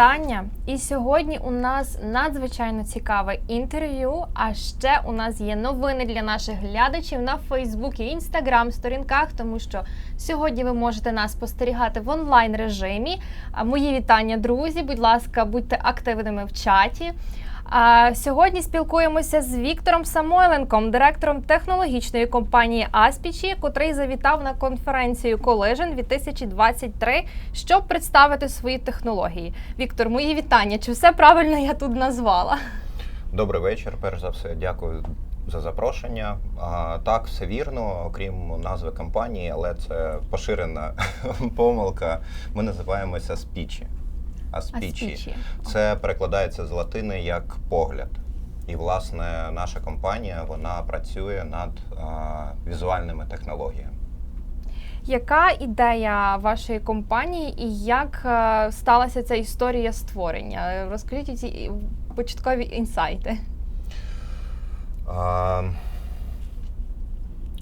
вітання! І сьогодні у нас надзвичайно цікаве інтерв'ю. А ще у нас є новини для наших глядачів на Фейсбук і Інстаграм сторінках, тому що сьогодні ви можете нас спостерігати в онлайн режимі. Мої вітання, друзі. Будь ласка, будьте активними в чаті. А сьогодні спілкуємося з Віктором Самойленком, директором технологічної компанії Аспічі, котрий завітав на конференцію Collision 2023, щоб представити свої технології. Віктор, мої вітання. Чи все правильно я тут назвала? Добрий вечір. Перш за все, дякую за запрошення. А, так, все вірно, окрім назви компанії, але це поширена помилка. Ми називаємося спічі. Аспічі. Це перекладається з латини як погляд. І, власне, наша компанія вона працює над а, візуальними технологіями. Яка ідея вашої компанії і як е, сталася ця історія створення? Розкажіть ці початкові інсайти. А,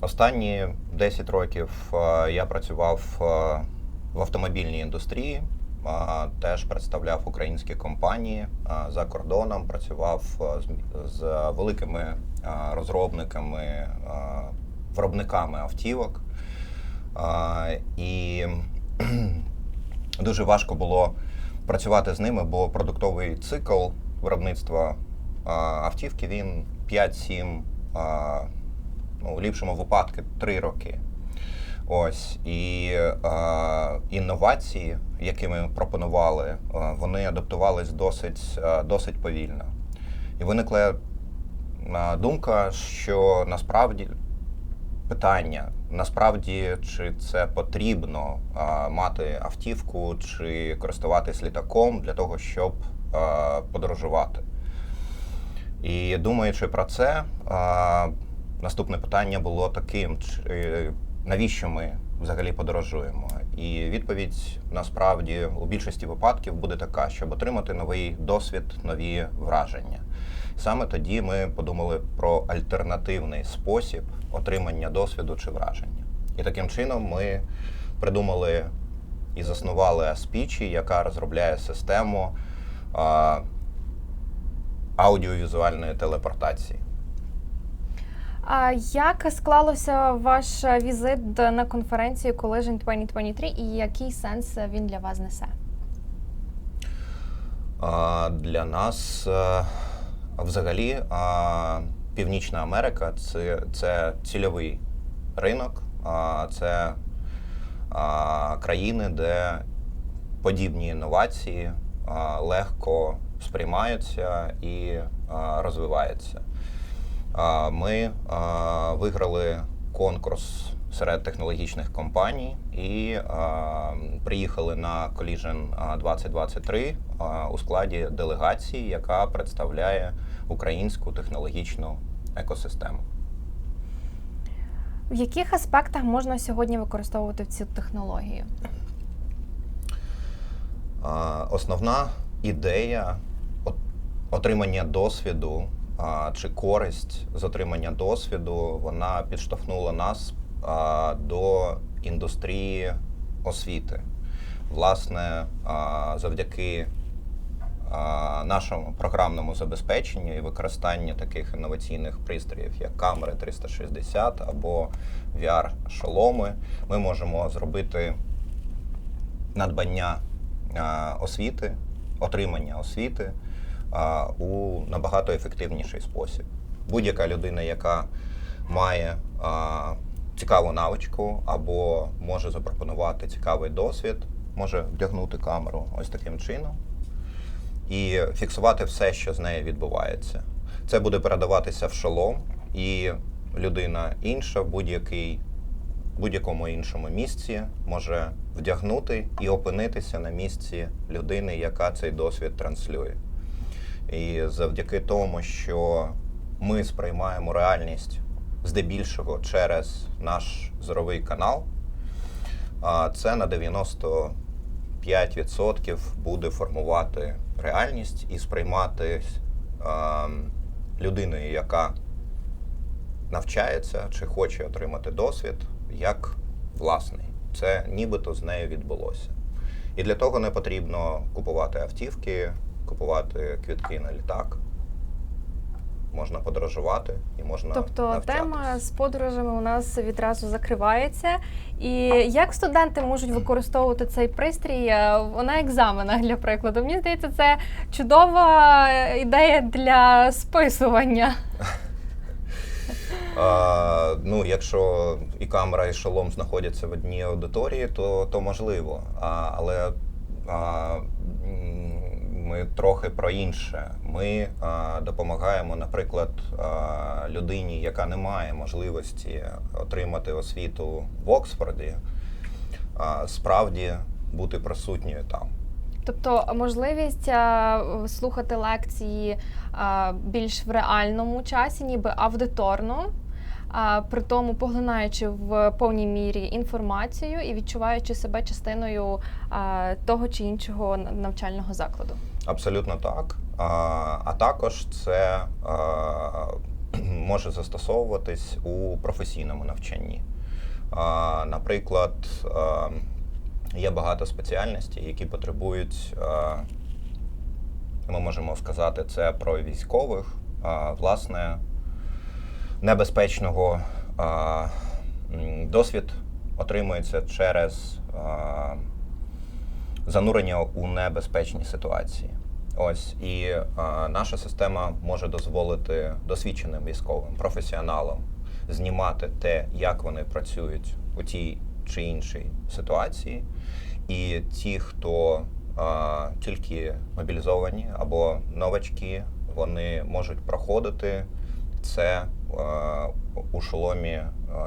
Останні 10 років а, я працював а, в автомобільній індустрії, теж представляв українські компанії за кордоном, працював з, з великими розробниками, виробниками автівок. І дуже важко було працювати з ними, бо продуктовий цикл виробництва автівки він 5-7, а, ну, в ліпшому випадку 3 роки. Ось і а, інновації, які ми пропонували, а, вони адаптувались досить, а, досить повільно. І виникла думка, що насправді питання, насправді, чи це потрібно а, мати автівку, чи користуватись літаком для того, щоб а, подорожувати. І думаючи про це, а, наступне питання було таким: чи, навіщо ми взагалі подорожуємо? І відповідь насправді у більшості випадків буде така, щоб отримати новий досвід, нові враження. Саме тоді ми подумали про альтернативний спосіб отримання досвіду чи враження. І таким чином ми придумали і заснували Аспічі, яка розробляє систему аудіовізуальної телепортації. А як склалося ваш візит на конференцію Collision 2023 і який сенс він для вас несе? Для нас е, взагалі Північна Америка це, це цільовий ринок, це країни, де подібні інновації легко сприймаються і розвиваються. Ми виграли конкурс серед технологічних компаній і приїхали на Collision 2023 у складі делегації, яка представляє українську технологічну екосистему. В яких аспектах можна сьогодні використовувати цю технологію? Основна ідея отримання досвіду чи користь з отримання досвіду вона підштовхнула нас до індустрії освіти. Власне, завдяки нашому програмному забезпеченню і використанню таких інноваційних пристроїв, як камери 360 або VR-шоломи, ми можемо зробити надбання освіти, отримання освіти у набагато ефективніший спосіб. Будь-яка людина, яка має а, цікаву навичку або може запропонувати цікавий досвід, може вдягнути камеру ось таким чином і фіксувати все, що з нею відбувається. Це буде передаватися в шолом, і людина інша будь-який будь-якому іншому місці може вдягнути і опинитися на місці людини, яка цей досвід транслює. І завдяки тому, що ми сприймаємо реальність здебільшого через наш зоровий канал, це на 95% буде формувати реальність і сприймати людиною, яка навчається чи хоче отримати досвід, як власний. Це нібито з нею відбулося. І для того не потрібно купувати автівки, купувати квітки на літак. Можна подорожувати і можна Тобто навчатись. тема з подорожами у нас відразу закривається. І як студенти можуть використовувати цей пристрій е, на екзаменах для прикладу? Мені здається, це чудова ідея для списування. А, ну, якщо і камера, і шолом знаходяться в одній аудиторії, то, то можливо. А, але а, ми трохи про інше. Ми а, допомагаємо, наприклад, а, людині, яка не має можливості отримати освіту в Оксфорді, а, справді бути присутньою там. Тобто можливість е, слухати лекції е, більш в реальному часі, ніби аудиторно, а при тому поглинаючи в повній мірі інформацію і відчуваючи себе частиною е, того чи іншого навчального закладу. Абсолютно так. А, також це може застосовуватись у професійному навчанні. Наприклад, є багато спеціальностей, які потребують, ми можемо сказати, це про військових, власне, небезпечного досвід отримується через занурення у небезпечні ситуації. Ось і е, наша система може дозволити досвідченим військовим, професіоналам знімати те, як вони працюють у тій чи іншій ситуації. І ті, хто е, тільки мобілізовані або новачки, вони можуть проходити це е, у шоломі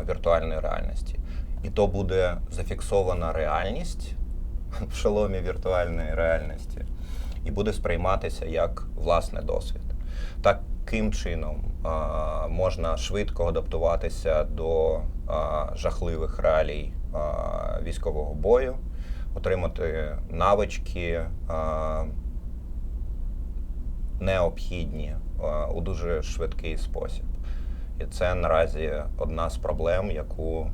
віртуальної реальності. І то буде зафіксована реальність в шоломі віртуальної реальності і буде сприйматися як власний досвід. Таким чином а, можна швидко адаптуватися до а, жахливих реалій а, військового бою, отримати навички а, необхідні а, у дуже швидкий спосіб. І це наразі одна з проблем, яку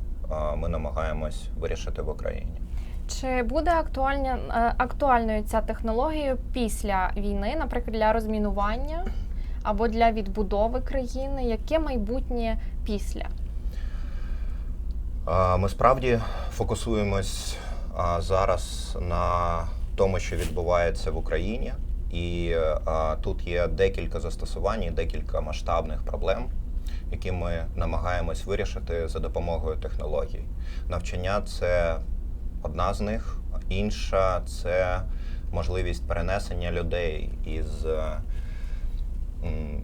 ми намагаємось вирішити в Україні. Чи буде актуальня, е, актуальною ця технологія після війни, наприклад, для розмінування або для відбудови країни? Яке майбутнє після? Ми справді фокусуємось зараз на тому, що відбувається в Україні, і тут є декілька застосувань, і декілька масштабних проблем, які ми намагаємось вирішити за допомогою технологій. Навчання це одна з них, інша це можливість перенесення людей із е,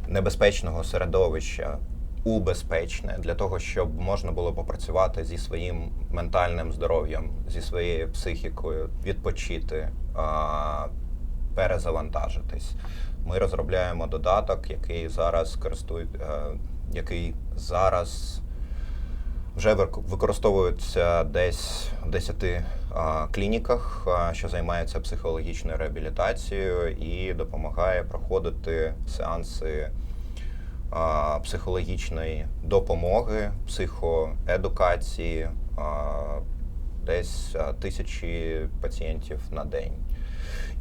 небезпечного середовища у безпечне для того, щоб можна було попрацювати зі своїм ментальним здоров'ям, зі своєю психікою, відпочити, перезавантажитись. Ми розробляємо додаток, який зараз користує, е, який зараз вже вик- використовується десь в 10 а, клініках, що займаються психологічною реабілітацією і допомагає проходити сеанси психологічної допомоги, психоедукації, десь тисячі пацієнтів на день.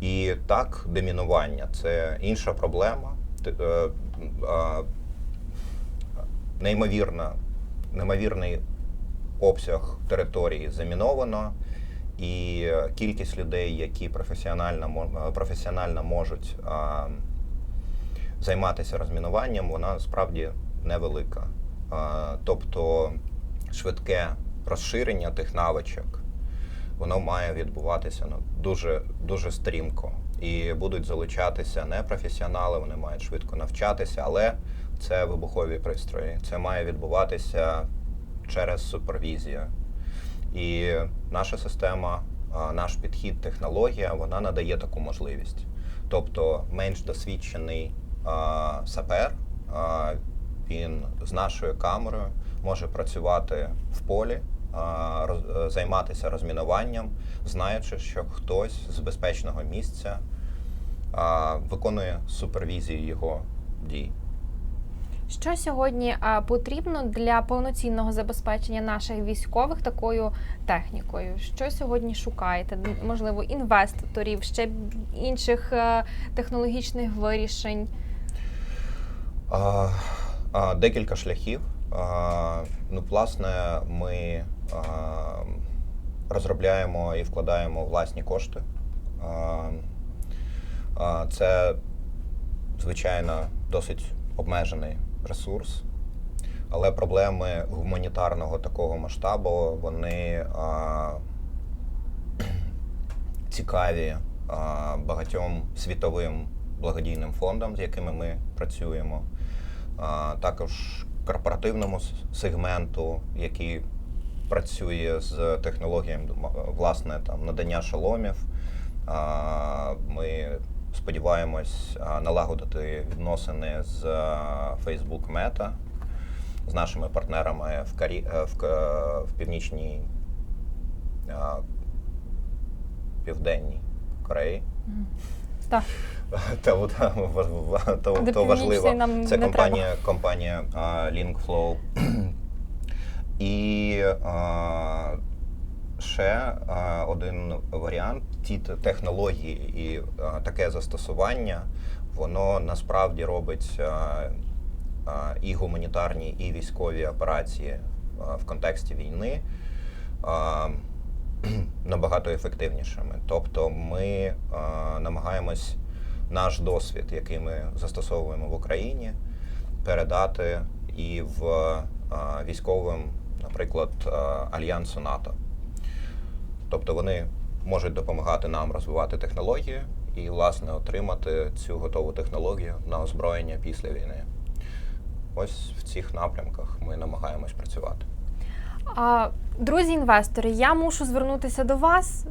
І так, демінування це інша проблема. Е, Неймовірна, неймовірний обсяг території заміновано, і е, кількість людей, які професіонально, е, професіонально можуть а, займатися розмінуванням, вона справді невелика. А, тобто швидке розширення тих навичок, воно має відбуватися ну, дуже, дуже стрімко. І будуть залучатися не професіонали, вони мають швидко навчатися, але це вибухові пристрої. Це має відбуватися через супервізію. І наша система, наш підхід, технологія, вона надає таку можливість. Тобто менш досвідчений сапер, він з нашою камерою може працювати в полі, е, займатися розмінуванням, знаючи, що хтось з безпечного місця виконує супервізію його дій. Що сьогодні потрібно для повноцінного забезпечення наших військових такою технікою? Що сьогодні шукаєте? Можливо, інвесторів, ще інших е, технологічних вирішень? А, а, декілька шляхів. А, ну, власне, ми а, розробляємо і вкладаємо власні кошти. А, а, це, звичайно, досить обмежений ресурс, але проблеми гуманітарного такого масштабу вони а, цікаві а, багатьом світовим благодійним фондам, з якими ми працюємо, а, також корпоративному сегменту, який працює з технологіями власне там надання шоломів. А, Ми сподіваємось налагодити відносини з Facebook Meta, з нашими партнерами в, Карі... е, в, в північній південній Кореї. Так. Та, важ- то, До важливо. нам Це компанія, компанія а, LinkFlow. І а, ще а, один варіант: ті технології і а, таке застосування, воно насправді робить а, і гуманітарні, і військові операції в контексті війни. Набагато ефективнішими. Тобто ми а, намагаємось наш досвід, який ми застосовуємо в Україні, передати і в а, військовим, наприклад, альянсу НАТО. Тобто вони можуть допомагати нам розвивати технології і, власне, отримати цю готову технологію на озброєння після війни. Ось в цих напрямках ми намагаємось працювати. А, друзі інвестори, я мушу звернутися до вас.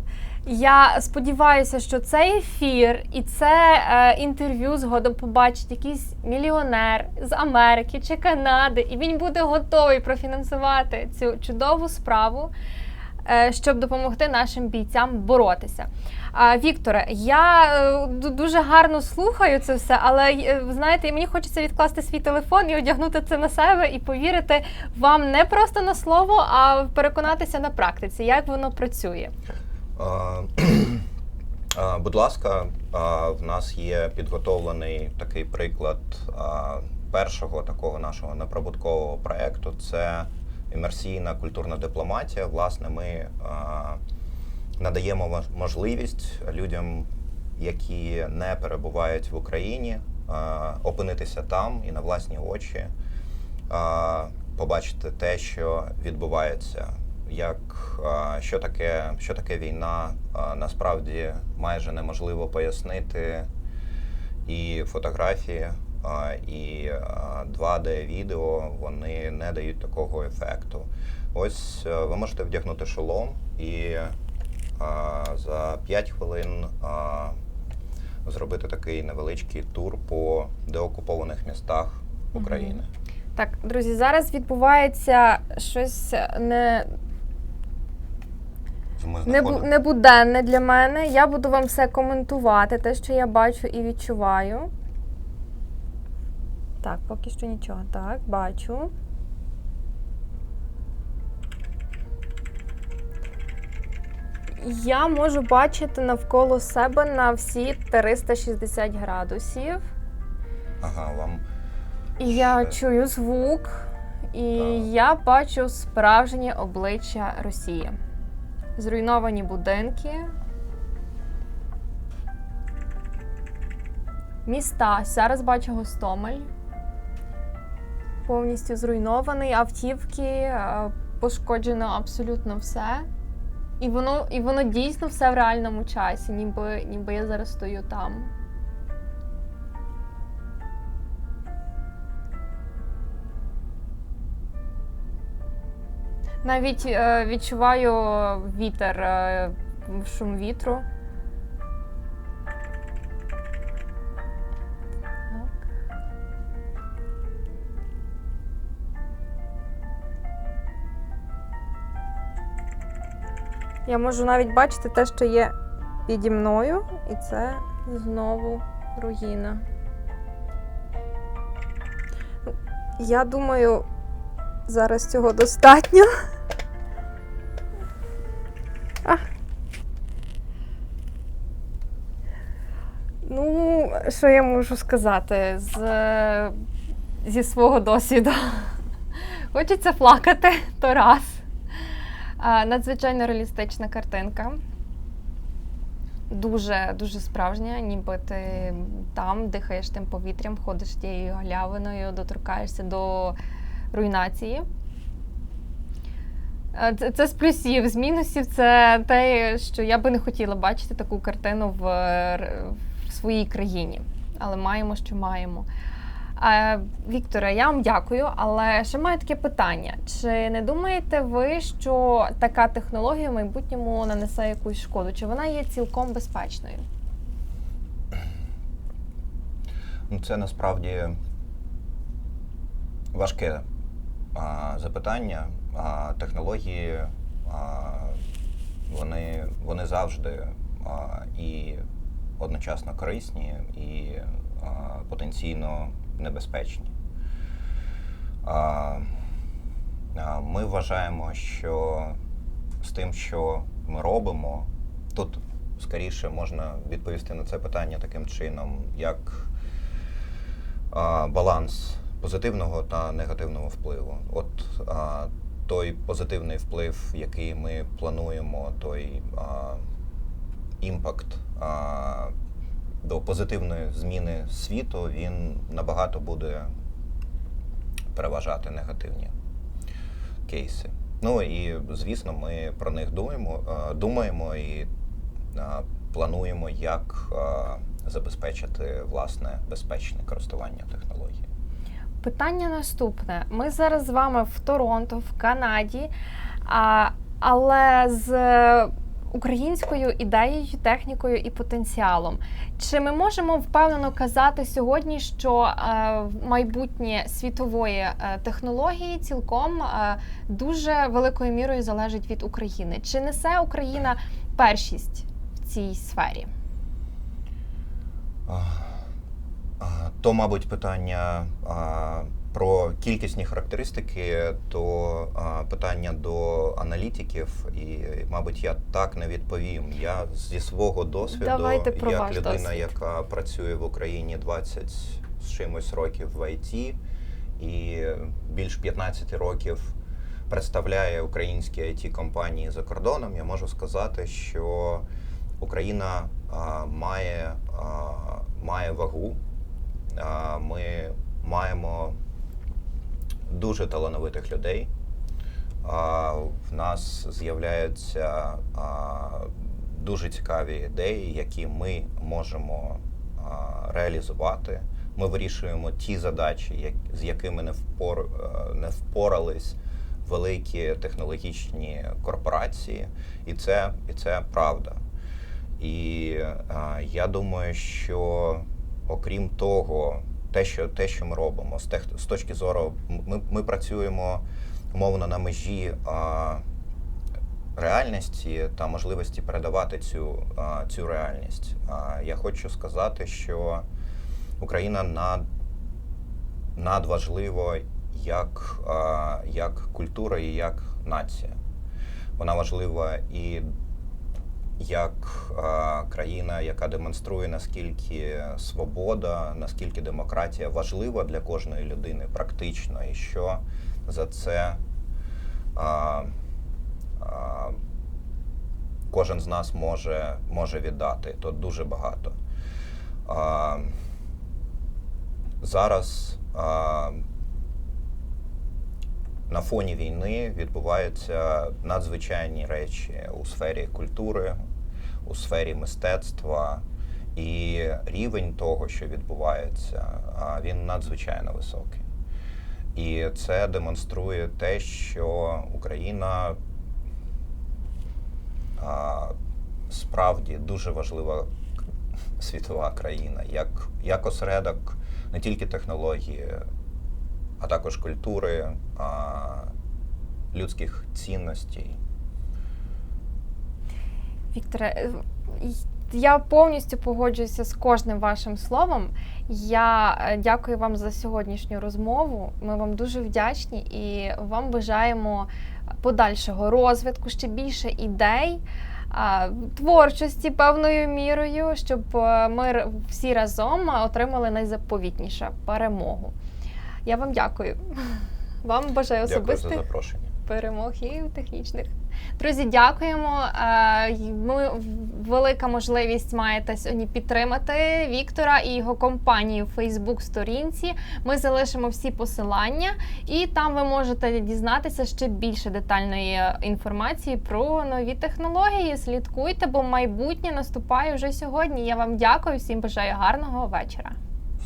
Я сподіваюся, що цей ефір і це е, інтерв'ю згодом побачить якийсь мільйонер з Америки чи Канади, і він буде готовий профінансувати цю чудову справу, щоб допомогти нашим бійцям боротися. Вікторе, я е, дуже гарно слухаю це все, але е, знаєте, мені хочеться відкласти свій телефон і одягнути це на себе і повірити вам не просто на слово, а переконатися на практиці, як воно працює. Будь ласка, в нас є підготовлений такий приклад першого такого нашого неприбуткового проєкту. Це імерсійна культурна дипломатія. Власне, ми а, надаємо можливість людям, які не перебувають в Україні, а, опинитися там і на власні очі а, побачити те, що відбувається, як що таке, що таке війна, насправді майже неможливо пояснити. І фотографії, і 2D відео вони не дають такого ефекту. Ось е, ви можете вдягнути шолом і за 5 хвилин зробити такий невеличкий тур по деокупованих містах України. Так, друзі, зараз відбувається щось не, Ми не, бу- знаходимо- не буденне для мене. Я буду вам все коментувати, те, що я бачу і відчуваю. Так, поки що нічого. Так, бачу. Я можу бачити навколо себе на всі 360 градусів. Ага, вам І я чую звук, і Так. я бачу справжнє обличчя Росії. Зруйновані будинки. Міста. Зараз бачу Гостомель. Повністю зруйнований, автівки, е, пошкоджено абсолютно все. І воно, і воно дійсно все в реальному часі, ніби, ніби я зараз стою там. Навіть е, відчуваю вітер, е, шум вітру. Я можу навіть бачити те, що є піді мною, і це знову руїна. Я думаю, зараз цього достатньо. А. Ну, що я можу сказати з, зі свого досвіду? Хочеться плакати, то раз. Надзвичайно реалістична картинка. Дуже, дуже справжня, ніби ти там дихаєш тим повітрям, ходиш тією галявиною, доторкаєшся до руйнації. Е, Це, це з плюсів, з мінусів це те, що я би не хотіла бачити таку картину в, в своїй країні. Але маємо, що маємо. Е, Вікторе, я вам дякую, але ще маю таке питання. Чи не думаєте ви, що така технологія в майбутньому нанесе якусь шкоду? Чи вона є цілком безпечною? Ну, це насправді важке а, запитання. А, технології а, вони, вони завжди а, і одночасно корисні, і а, потенційно небезпечні. Ми вважаємо, що з тим, що ми робимо, тут скоріше можна відповісти на це питання таким чином, як баланс позитивного та негативного впливу. От той позитивний вплив, який ми плануємо, той імпакт до позитивної зміни світу, він набагато буде переважати негативні кейси. Ну і звісно, ми про них думаємо, думаємо і плануємо, як забезпечити власне безпечне користування технологією. Питання наступне. Ми зараз з вами в Торонто, в Канаді, але з українською ідеєю, технікою і потенціалом. Чи ми можемо впевнено казати сьогодні, що е, майбутнє світової е, технології цілком е, дуже великою мірою залежить від України? Чи несе Україна першість в цій сфері? То, мабуть, питання про кількісні характеристики, то а, питання до аналітиків, і, мабуть, я так не відповім. Я зі свого досвіду, Давайте про як ваш людина, досвід. яка працює в Україні 20 з чимось років в ІТ і більш 15 років представляє українські it компанії за кордоном, я можу сказати, що Україна а, має, а, має вагу. А, ми маємо дуже талановитих людей. А, в нас з'являються а, дуже цікаві ідеї, які ми можемо а, реалізувати. Ми вирішуємо ті задачі, як- з якими не, впор, е, не впорались великі технологічні корпорації, і це, і це правда. І а, я думаю, що окрім того, те, що, те, що ми робимо, з, тех, з точки зору, ми, ми працюємо умовно на межі а, реальності та можливості передавати цю, а, цю реальність. А, я хочу сказати, що Україна над, надважливо як, а, як культура і як нація. Вона важлива і як а, країна, яка демонструє наскільки свобода, наскільки демократія важлива для кожної людини практично, і що за це а, а, кожен з нас може, може віддати. То дуже багато. А, зараз а, на фоні війни відбуваються надзвичайні речі у сфері культури, у сфері мистецтва, і рівень того, що відбувається, він надзвичайно високий. І це демонструє те, що Україна справді дуже важлива світова країна, як, як осередок не тільки технології, а також культури, людських цінностей. Вікторе, е, я повністю погоджуюся з кожним вашим словом. Я е, дякую вам за сьогоднішню розмову. Ми вам дуже вдячні і вам бажаємо подальшого розвитку, ще більше ідей. Творчості певною мірою, щоб е, ми всі разом отримали найзаповітніше перемогу. Я вам дякую. Вам бажаю особистих перемог і технічних. Друзі, дякуємо. Е, Ми велика можливість маєте сьогодні підтримати Віктора і його компанію в Фейсбук сторінці. Ми залишимо всі посилання, і там ви можете дізнатися ще більше детальної інформації про нові технології. Слідкуйте, бо майбутнє наступає вже сьогодні. Я вам дякую, всім бажаю гарного вечора.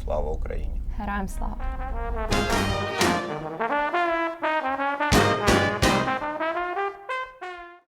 Слава Україні! Героям слава!